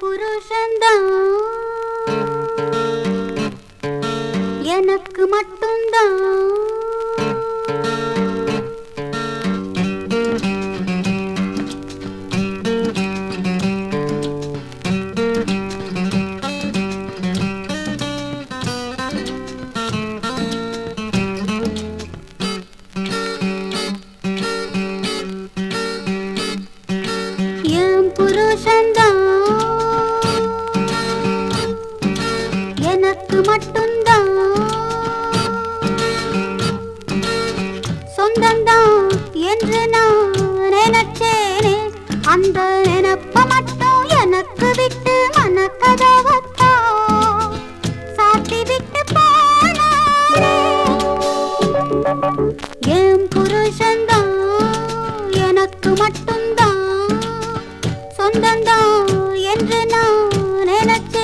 புருஷந்தான் எனக்கு மட்டும்தான். புருஷந்தான் விருப்பம் மட்டும் எனக்கு விட்டு மட்டும்தான் சொந்தந்தான் என்று நான் நினைச்சேன்.